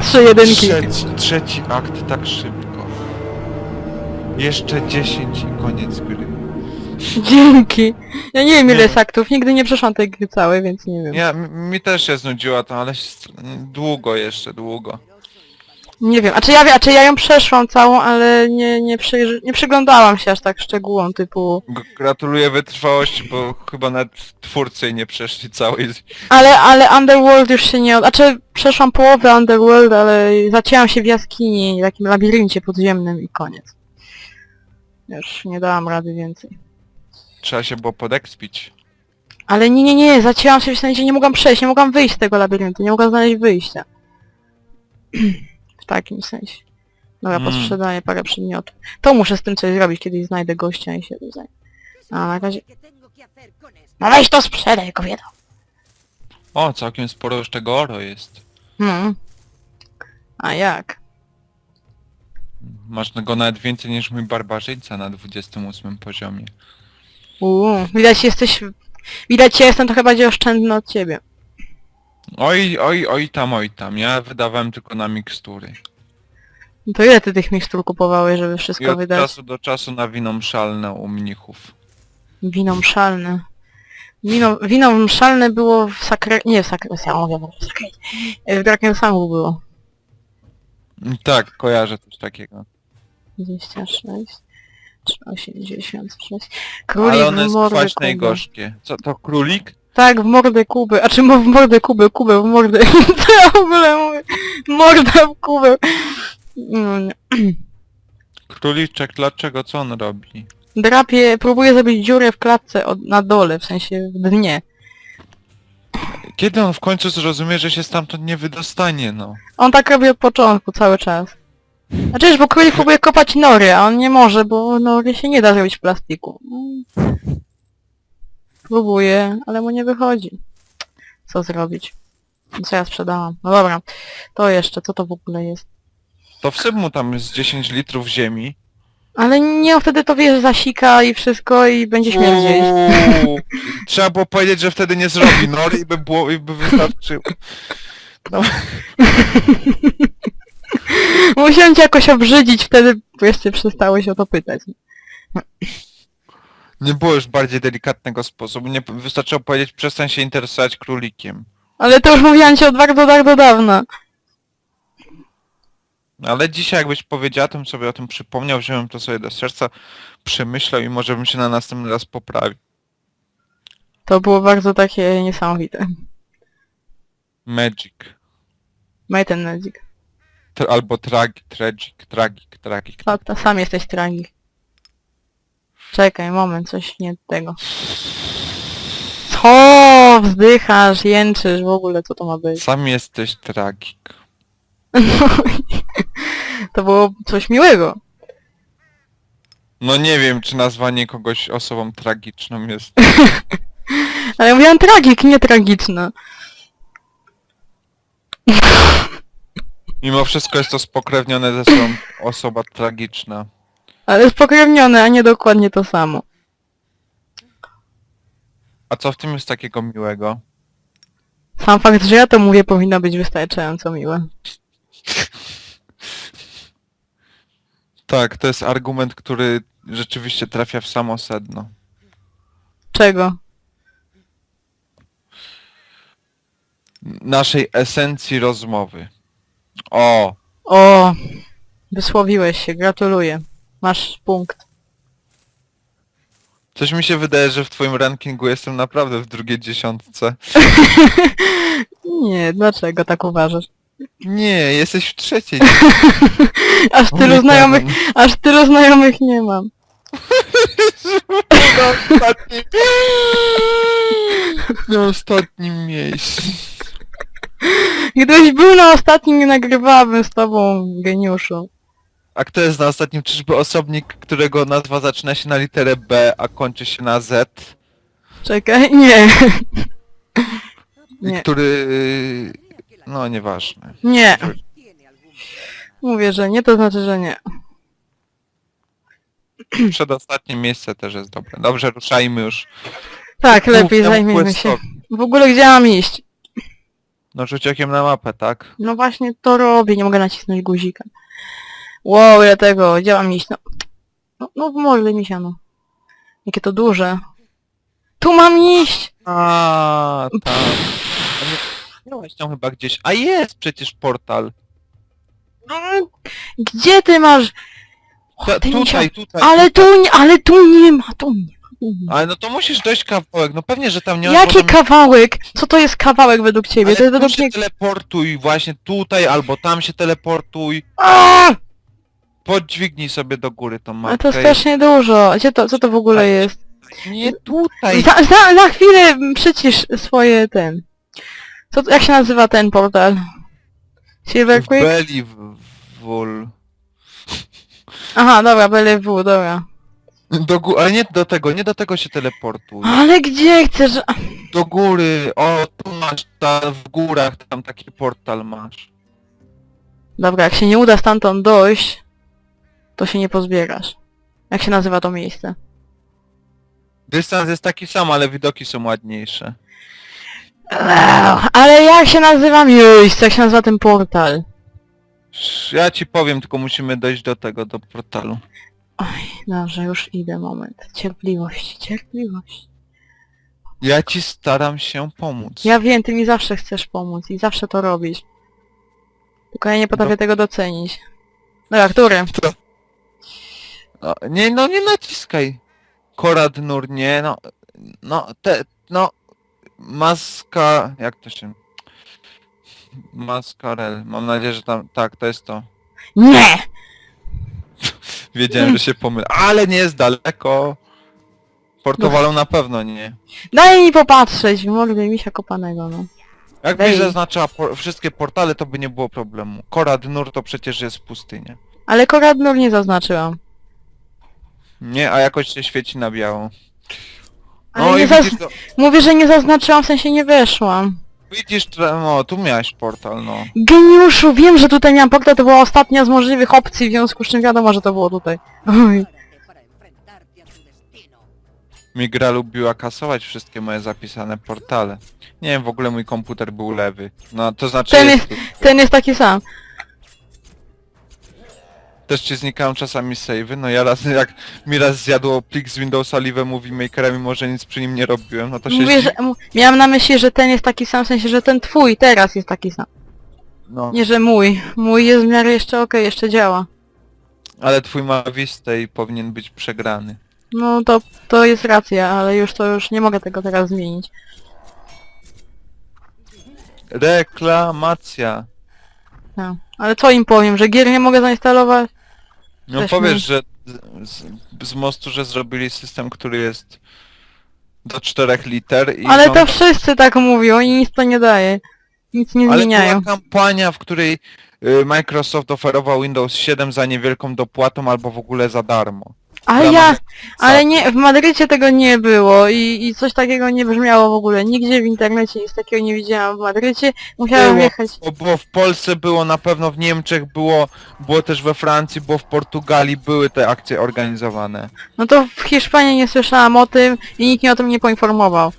Trzy jedynki. Trzeci, trzeci akt tak szybko. Jeszcze 10 i koniec gry. Dzięki. Ja nie wiem ile Nie. jest aktów, nigdy nie przeszłam tej gry całej, więc nie wiem. Ja, mi też się znudziła to, ale s- długo jeszcze, długo. Nie wiem, a czy ja, wie- a czy ja ją przeszłam całą, ale nie, nie, przy, nie przyglądałam się aż tak szczegółom, typu... G- Gratuluję wytrwałości, bo chyba nawet twórcy jej nie przeszli całej. Ale, ale Underworld już się nie... od- Znaczy, przeszłam połowę Underworld, ale zacięłam się w jaskini, takim labiryncie podziemnym i koniec. Już nie dałam rady więcej. Trzeba się było podekspić. Ale nie, nie, nie, zacięłam się w sensie, nie mogłam przejść, nie mogłam wyjść z tego labiryntu, nie mogłam znaleźć wyjścia. w takim sensie. Dobra, Mm. posprzedaję parę przedmiotów. To muszę z tym coś zrobić, kiedyś znajdę gościa i się tu zajmę. A na razie... No weź to sprzedaj, kobieto! O, całkiem sporo już tego oro jest. Hmm. A jak? Masz go nawet więcej niż mój barbarzyńca na 28 poziomie. Uuu, widać jesteś... Widać ja jestem trochę bardziej oszczędny od ciebie. Oj, oj, oj tam, oj tam. Ja wydawałem tylko na mikstury. No To ile ty tych mikstur kupowałeś, żeby I wszystko od wydać? czasu do czasu na winą szalne u mnichów. Wino mszalne. Wino, wino mszalne było w sakre... Nie w sakre... Ja mówię w sakre... W Draken Sangu było. Tak, kojarzę coś takiego. 26... 86... Królik Ale one w jest mordę kwaśne i gorzkie. Co, to królik? Tak, w mordę Kuby. A czy mo- w mordę Kuby, Kubę w mordę. Co ja w ogóle mówię? Morda w Kubę. No, nie. Króliczek, dlaczego? Co on robi? Drapie, próbuje zrobić dziurę w klatce od, na dole, w sensie w dnie. Kiedy on w końcu zrozumie, że się stamtąd nie wydostanie, no? On tak robi od początku, cały czas. Znaczy, bo królik próbuje kopać nory, a on nie może, bo nory się nie da zrobić w plastiku. Mm. Próbuje, ale mu nie wychodzi. Co zrobić? Co ja sprzedałam? No dobra, to jeszcze, co to w ogóle jest? To wsyp mu tam z 10 litrów ziemi. Ale nie, wtedy to wiesz, zasika i wszystko i będzie śmierdzieć. Uuu. Trzeba było powiedzieć, że wtedy nie zrobi nory i by było, i by wystarczyło. No, Musiałem cię jakoś obrzydzić, wtedy wreszcie przestałeś o to pytać. Nie było już bardziej delikatnego sposobu. Nie wystarczyło powiedzieć, przestań się interesować królikiem. Ale to już mówiłam ci od bardzo, bardzo dawna. Ale dzisiaj jakbyś powiedziała, to bym sobie o tym przypomniał, wziąłem to sobie do serca, przemyślał i może bym się na następny raz poprawił. To było bardzo takie niesamowite. Magic. Maj ten Magic. Tr albo tragic, tragic, tragic, tragic. A, to sam jesteś tragik. Czekaj, moment, coś nie tego. Co? Wzdychasz, jęczysz, w ogóle co to ma być? Sam jesteś tragik. No, to było coś miłego. No nie wiem, czy nazwanie kogoś osobą tragiczną jest... Ale ja mówiłam tragik, nie tragiczna. Mimo wszystko jest to spokrewnione ze sobą osoba tragiczna. Ale spokrewnione, a nie dokładnie to samo. A co w tym jest takiego miłego? Sam fakt, że ja to mówię powinno być wystarczająco miłe. Tak, to jest argument, który rzeczywiście trafia w samo sedno. Czego? Naszej esencji rozmowy. O! O, wysłowiłeś się, gratuluję. Masz punkt. Coś mi się wydaje, że w twoim rankingu jestem naprawdę w drugiej dziesiątce. Nie, dlaczego tak uważasz? Nie, jesteś w trzeciej. Aż tylu znajomych, aż tylu znajomych nie mam. Na ostatnim... Na ostatnim miejscu. Gdybyś był na ostatnim, nie nagrywałabym z tobą, geniuszu. A kto jest na ostatnim? Czyżby osobnik, którego nazwa zaczyna się na literę B, a kończy się na Z? Czekaj, nie. I Nie, który... No, nieważne. nie. Mówię, że nie, to znaczy, że nie. Przedostatnie miejsce też jest dobre. Dobrze, ruszajmy już. Tak, lepiej Głównemu zajmijmy się. questowi. W ogóle gdzie mam iść? No rzuć okiem na mapę, tak? No właśnie to robię, nie mogę nacisnąć guzika. Wow, ile tego, gdzie mam iść? No, no, no w mordę mi się, no. Jakie to duże. Tu mam iść! A, tak. A nie- Miałeś tam chyba gdzieś. A jest przecież portal. Mm, Gdzie ty masz? O, Ta, ty tutaj, tutaj. Ale tu nie, ale tu nie ma, tu nie ma. tu nie ma. Ale no to musisz dojść kawałek. No pewnie, że tam nie ma. Jaki kawałek? Co to jest kawałek według ciebie? To jest tu według się mnie... teleportuj właśnie tutaj, albo tam się teleportuj. Podźwignij sobie do góry tą mapkę. to strasznie dużo. Gdzie to, co to w ogóle jest? Nie tutaj. Za, za, na chwilę przycisz swoje ten. Co, jak się nazywa ten portal? Silver W Creek? Aha, dobra, BLW, dobra. Do gó- ale nie do tego, nie do tego się teleportuj. Ale gdzie chcesz? Do góry, o tu masz, ta, w górach tam taki portal masz. Dobra, jak się nie uda stamtąd dojść, to się nie pozbierasz. Jak się nazywa to miejsce? Dystans jest taki sam, ale widoki są ładniejsze. Eee, Ale jak się nazywa miejsce? Jak się nazywa ten portal? Sz- Ja ci powiem, tylko musimy dojść do tego, do portalu. Oj, dobrze, już idę, moment. Cierpliwość, cierpliwość. Ja ci staram się pomóc. Ja wiem, ty mi zawsze chcesz pomóc i zawsze to robisz. Tylko ja nie potrafię tego docenić. Dobra, który? No, nie, no nie naciskaj. Korad nur, nie, no. No, te, no. Maska, jak to się... Maskarel. Mam nadzieję, że tam, tak, to jest to. Nie! Wiedziałem, że się pomylę. Ale nie jest daleko. Portowalą na pewno nie. Daj mi popatrzeć, w mordę misia kopanego, no. Jakbyś Ej. zaznaczyła por wszystkie portale, to by nie było problemu. Korad nur to przecież jest pustynia. Ale Koradnur nie zaznaczyłam. Nie, a jakoś się świeci na biało. Ale No nie i zaz... widzisz, to, Mówię, że nie zaznaczyłam, w sensie nie weszłam. widzisz, no tu miałeś portal, no. Geniuszu, wiem, że tutaj miałam portal, to była ostatnia z możliwych opcji, w związku z czym wiadomo, że to było tutaj. Oj. para enfrentarte a tu destino. Mi gra lubiła kasować wszystkie moje zapisane portale. Nie wiem, w ogóle mój komputer był lewy. No, to znaczy Ten jest... Ten jest taki sam. Też ci znikają czasami savey. No ja raz, jak mi raz zjadło plik z Windowsa Live Movie Makera, mimo że nic przy nim nie robiłem, no to się Mówię, że... m- Miałam na myśli, że ten jest taki sam, w sensie, że ten twój teraz jest taki sam. No, Nie, że mój. Mój jest w miarę jeszcze okej, jeszcze działa. ale twój ma Vista i powinien być przegrany. No to, to jest racja, ale już to już nie mogę tego teraz zmienić. Reklamacja. No. Ale co im powiem, że gier nie mogę zainstalować? No powiesz, że z, z, mostu, że zrobili system, który jest do 4 liter i Ale to wszyscy tak mówią i nic to nie daje. Nic nie Ale zmieniają. była kampania, w której Microsoft oferował Windows 7 za niewielką dopłatą albo w ogóle za darmo. Ale W ja, ale nie, w Madrycie tego nie było i, i coś takiego nie brzmiało w ogóle. Nigdzie w internecie nic takiego nie widziałam w Madrycie. Musiałam Było. wjechać. Bo było w Polsce, było na pewno w Niemczech, było, było też we Francji, było w Portugalii, były te akcje organizowane. No to w Hiszpanii nie słyszałam o tym i nikt mnie o tym nie poinformował.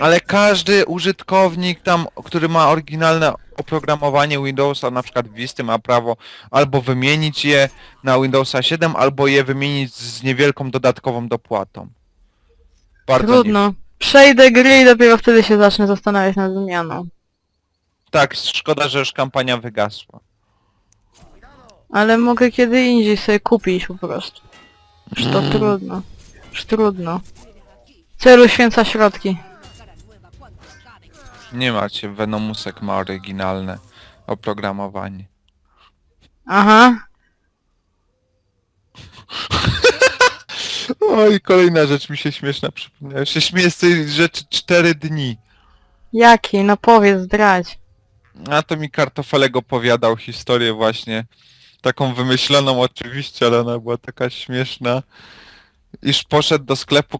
Ale każdy użytkownik tam, który ma oryginalne oprogramowanie Windowsa, na przykład Vista ma prawo albo wymienić je na Windowsa 7, albo je wymienić z niewielką dodatkową dopłatą. Bardzo nie- Trudno. Przejdę gry i dopiero wtedy się zacznę zastanawiać nad zmianą. Tak, szkoda, że już kampania wygasła. Ale mogę kiedy indziej sobie kupić po prostu. Już to trudno. Już trudno. Celu święca środki. Nie macie, Venomusek ma oryginalne oprogramowanie. Aha. Oj, kolejna rzecz mi się śmieszna przypomniała. Ja się śmieję z tej rzeczy 4 dni. Jaki? No powiedz, zdradź. A to mi kartofelek opowiadał historię właśnie. Taką wymyśloną oczywiście, ale ona była taka śmieszna. Iż poszedł do sklepu